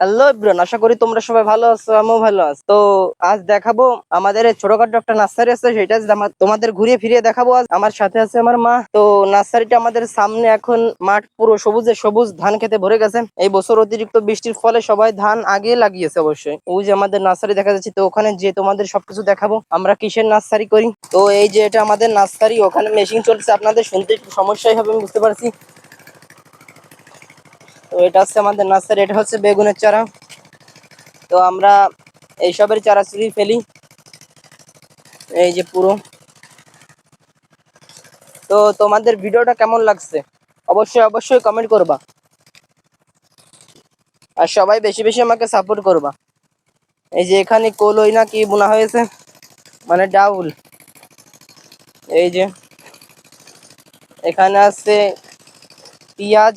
Hello আশা করি তোমরা সবাই ভালো আছো, আমিও ভালো আছি। তো আজ দেখাবো আমাদের ছোটখাটো একটা নার্সারি আছে, সেটা তোমাদের ঘুরিয়ে ফিরিয়ে দেখাবো আজ। আমার সাথে আছে আমার মা। তো নার্সারিটা আমাদের সামনে এখন মাঠ পুরো সবুজে, সবুজ ধান খেতে ভরে গেছে। এই বছর অতিরিক্ত বৃষ্টির ফলে সবাই ধান আগে লাগিয়েছে অবশ্যই। ওই যে আমাদের নার্সারি দেখা যাচ্ছে, তো ওখানে যে তোমাদের সবকিছু দেখাবো, আমরা কিসের নার্সারি করি? তো এই যে এটা আমাদের নার্সারি, ওখানে মেশিন চলছে। আপনাদের শুনতে একটু সমস্যাই হবে, আমি বুঝতে পারছি। তো এটা হচ্ছে আমাদের নার্সারি এটা হচ্ছে বেগুনের চারা। তো আমরা এইসবের চারা চুরি ফেলি। এই যে পুরো। তো তোমাদের ভিডিওটা কেমন লাগছে? অবশ্যই অবশ্যই কমেন্ট করবা। আর সবাই বেশি বেশি আমাকে সাপোর্ট করবা। এই যে এখানে কলই না কি বোনা হয়েছে? মানে ডাউল। এই যে। এখানে আছে পেঁয়াজ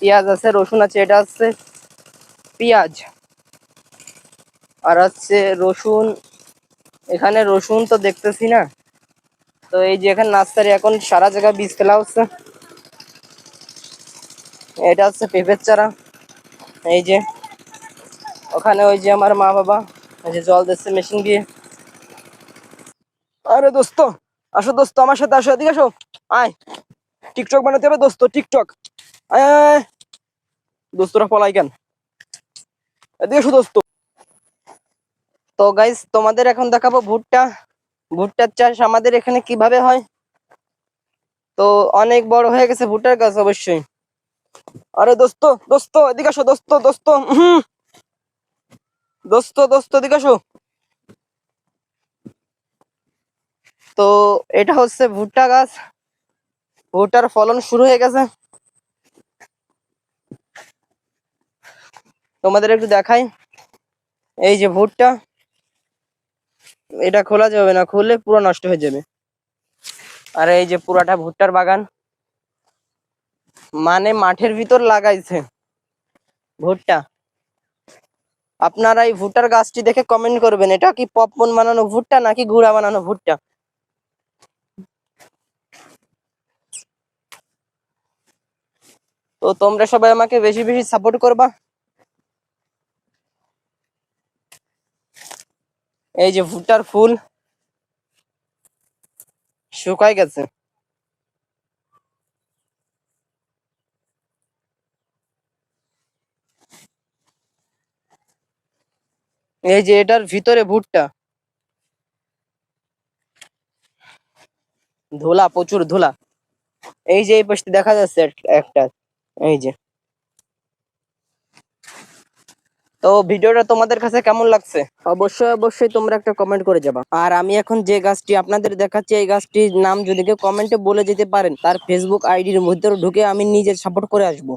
পেঁয়াজ আছে, রসুন আছে, এটা হচ্ছে পেঁয়াজ। আর হচ্ছে রসুন, এখানে রসুন তো দেখতেছি না। তো এই যে এখানে নার্সারি, এখন সারা জায়গায় বীজ ফেলা হচ্ছে। এটা হচ্ছে পেঁপের চারা। এই যে, ওখানে ওই যে আমার মা বাবা, এই যে জল দিচ্ছে মেশিন দিয়ে। আরে দোস্ত, আসো দোস্ত, আমার সাথে আসো, এদিকে আসো। আয়। টিকটক বানাতে হবে দোস্ত টিকটক। দোস্তরা পলাই কেন? এসো দোস্ত। তো গাইস তোমাদের এখন দেখাবো ভুট্টা। ভুট্টার চাষ আমাদের এখানে কীভাবে হয়? তো অনেক বড় হয়ে গেছে ভুট্টার গাছ অবশ্যই। আরে দোস্ত দোস্ত, এদিকে আসো দোস্ত দোস্ত। দোস্ত দোস্ত, এদিকে আসো তো এটা হচ্ছে ভুট্টা গাছ। ভুট্টার ফলন শুরু হয়ে গেছে। তোমাদের একটু দেখাই। এই যে ভুট্টা, এটা খোলা যাবে না, খুললে পুরো নষ্ট হয়ে যাবে। আর এই যে পুরাটা ভুট্টার বাগান মানে মাঠের ভিতর লাগাইছে ভুট্টা। আপনারা এই ভুট্টার গাছটি দেখে কমেন্ট করবেন, এটা কি পপকর্ন বানানো ভুট্টা নাকি গুঁড়া বানানো ভুট্টা? তো তোমরা সবাই আমাকে বেশি বেশি সাপোর্ট করবা। এই যে ভুট্টার ফুল। শুকাই গেছে। এই যে এটার ভিতরে ভুট্টা। ধুলা, প্রচুর ধুলা। এই যে এই পাশে দেখা যাচ্ছে একটা এই যে। তো ভিডিওটা তোমাদের কাছে কেমন লাগছে? অবশ্যই অবশ্যই তোমরা একটা কমেন্ট করে যাবা। আর আমি এখন যে গাছটি আপনাদের দেখাচ্ছি এই গাছটির নাম যদি কেউ কমেন্টে বলে যেতে পারেন তার ফেসবুক আইডির মধ্যে ঢুকে আমি নিজের সাপোর্ট করে আসব।